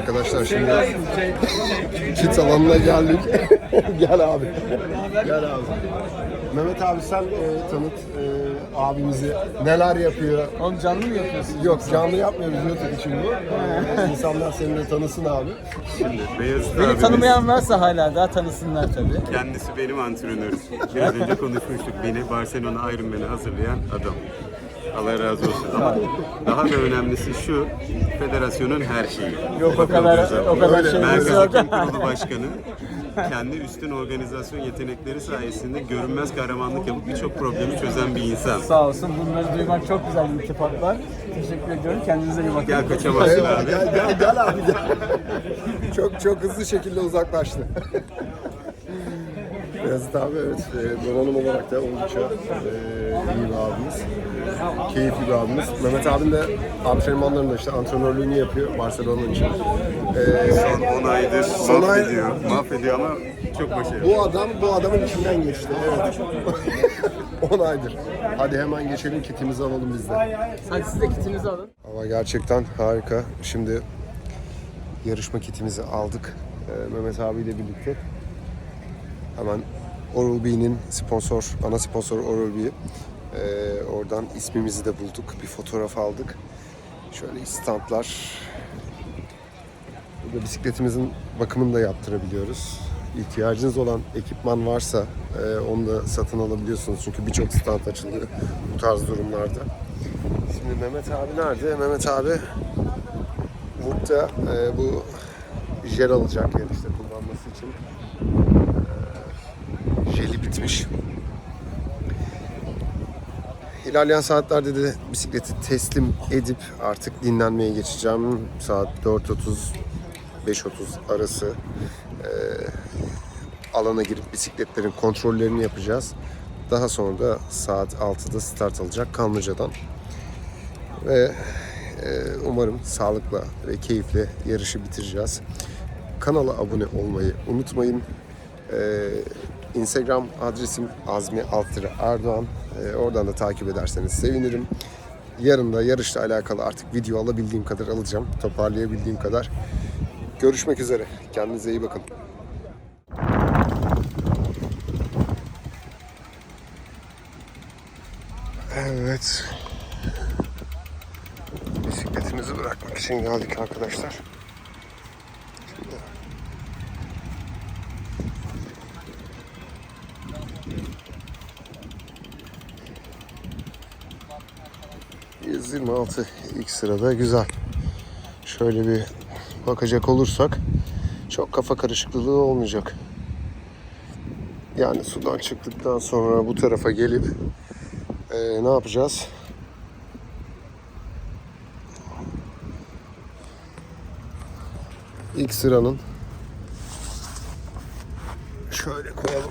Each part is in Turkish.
Arkadaşlar şimdi çit alanına geldik. Gel abi. Gel abi. Mehmet abi sen e, tanıt e, abimizi. Neler yapıyor? Oğlum canlı mı yapıyorsun? Yok canlı yapmıyoruz YouTube için bu. İnsanlar seni de tanısın abi. Şimdi Beyazıt Beni abimiz, tanımayan varsa hala daha tanısınlar tabii. kendisi benim antrenörüm. Biraz önce konuşmuştuk. Beni Barcelona Ironman'e hazırlayan adam. Allah razı olsun. Ama daha da önemlisi şu, federasyonun her şeyi. Yok o kadar o kadar şey Merkez. Hakem Kurulu Başkanı kendi üstün organizasyon yetenekleri sayesinde görünmez kahramanlık yapıp birçok problemi çözen bir insan. Sağ olsun bunları duymak çok güzel iltifatlar. Teşekkür ediyorum. Kendinize iyi bakın. Gel kaçamazsın abi. gel gel gel abi gel. çok çok hızlı şekilde uzaklaştı. Beyazıt abi evet e, donanım olarak da oldukça e, iyi bir abimiz. E, keyifli bir abimiz. Mehmet abim de antrenmanlarında işte antrenörlüğünü yapıyor Barcelona için. E, Son 10 aydır Son ay- mahvediyor. Mahvediyor ama çok başarılı. bu adam bu adamın içinden geçti. Evet. 10 aydır. Hadi hemen geçelim kitimizi alalım biz de. Hadi siz de kitinizi alın. Hava gerçekten harika. Şimdi yarışma kitimizi aldık. Ee, Mehmet abiyle birlikte. Hemen Oral-B'nin sponsor, ana sponsor Oral-B. Ee, oradan ismimizi de bulduk. Bir fotoğraf aldık. Şöyle standlar. Burada bisikletimizin bakımını da yaptırabiliyoruz. İhtiyacınız olan ekipman varsa e, onu da satın alabiliyorsunuz. Çünkü birçok stand açılıyor bu tarz durumlarda. Şimdi Mehmet abi nerede? Mehmet abi Wood'da e, bu jel alacak yani işte kullanması için. Bitmiş. İlerleyen saatlerde de bisikleti teslim edip artık dinlenmeye geçeceğim. Saat 4.30 5.30 arası e, alana girip bisikletlerin kontrollerini yapacağız. Daha sonra da saat 6'da start alacak Kanlıca'dan. Ve e, umarım sağlıkla ve keyifle yarışı bitireceğiz. Kanala abone olmayı unutmayın. E, Instagram adresim Azmi Altıra Erdoğan. E, oradan da takip ederseniz sevinirim. Yarın da yarışla alakalı artık video alabildiğim kadar alacağım. Toparlayabildiğim kadar. Görüşmek üzere. Kendinize iyi bakın. Evet. Bisikletimizi bırakmak için geldik arkadaşlar. 126 ilk sırada güzel. Şöyle bir bakacak olursak çok kafa karışıklığı olmayacak. Yani sudan çıktıktan sonra bu tarafa gelip eee, ne yapacağız? İlk sıranın şöyle koyalım.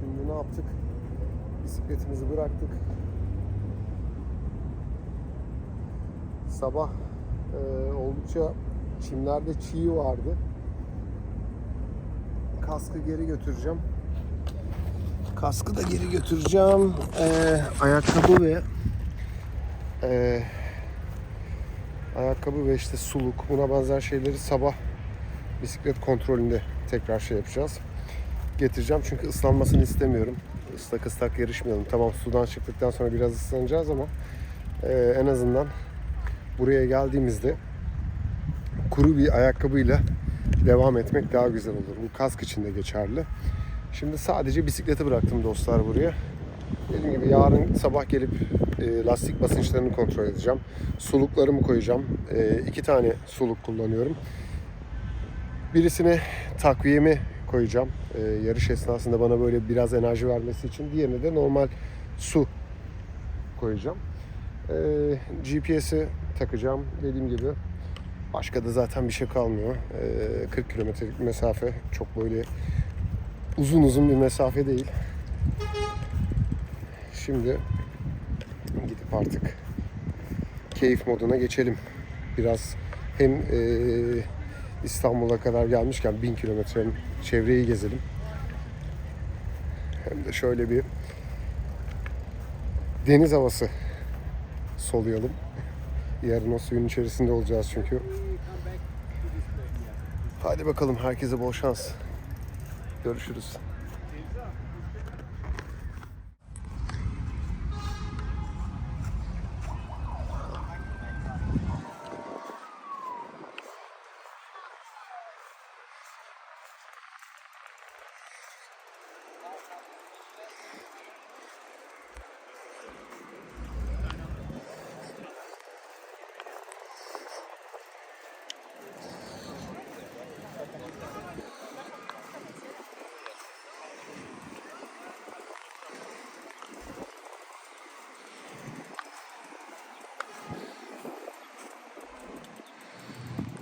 Şimdi ne yaptık? Bisikletimizi bıraktık. Sabah e, oldukça çimlerde çiğ vardı. Kaskı geri götüreceğim. Kaskı da geri götüreceğim. E, ayakkabı ve e, ayakkabı ve işte suluk buna benzer şeyleri sabah bisiklet kontrolünde tekrar şey yapacağız getireceğim çünkü ıslanmasını istemiyorum. Islak ıslak yarışmayalım. Tamam sudan çıktıktan sonra biraz ıslanacağız ama e, en azından buraya geldiğimizde kuru bir ayakkabıyla devam etmek daha güzel olur. Bu kask için de geçerli. Şimdi sadece bisikleti bıraktım dostlar buraya. Dediğim gibi yarın sabah gelip e, lastik basınçlarını kontrol edeceğim. Suluklarımı koyacağım. E, iki tane suluk kullanıyorum. Birisine takviyemi koyacağım. Ee, yarış esnasında bana böyle biraz enerji vermesi için. Diğerine de normal su koyacağım. Ee, GPS'i takacağım dediğim gibi. Başka da zaten bir şey kalmıyor. Ee, 40 kilometrelik mesafe çok böyle uzun uzun bir mesafe değil. Şimdi gidip artık keyif moduna geçelim. Biraz hem eee, İstanbul'a kadar gelmişken 1000 kilometrenin çevreyi gezelim. Hem de şöyle bir deniz havası soluyalım. Yarın o suyun içerisinde olacağız çünkü. Hadi bakalım herkese bol şans. Görüşürüz.